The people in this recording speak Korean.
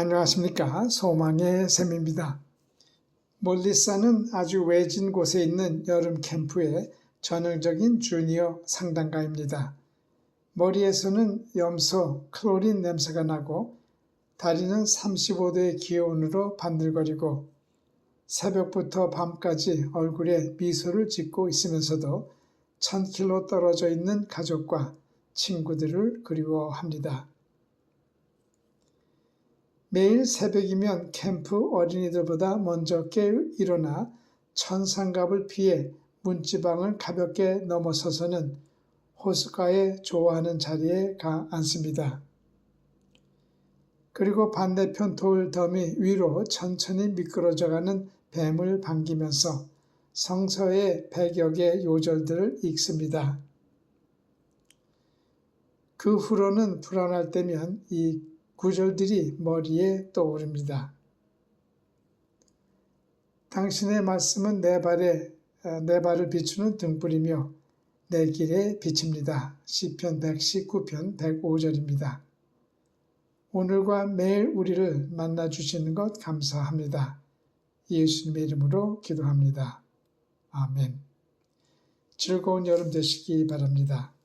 안녕하십니까. 소망의 샘입니다. 멀리 사는 아주 외진 곳에 있는 여름 캠프의 전형적인 주니어 상담가입니다. 머리에서는 염소, 클로린 냄새가 나고 다리는 35도의 기온으로 반들거리고 새벽부터 밤까지 얼굴에 미소를 짓고 있으면서도 1000km 떨어져 있는 가족과 친구들을 그리워합니다. 매일 새벽이면 캠프 어린이들보다 먼저 깨 일어나 천상갑을 피해 문지방을 가볍게 넘어서서는 호숫가에 좋아하는 자리에 가 앉습니다. 그리고 반대편 돌 더미 위로 천천히 미끄러져가는 뱀을 반기면서 성서의 개 요절들을 읽습니다. 그 후로는 불안할 때면 이 구절들이 머리에 떠오릅니다. 당신의 말씀은 내 발에 내 발을 비추는 등불이며 내 길에 비칩니다. 시편 119편 105절입니다. 오늘과 매일 우리를 만나 주시는 것 감사합니다. 예수님의 이름으로 기도합니다. 아멘. 즐거운 여름 되시기 바랍니다.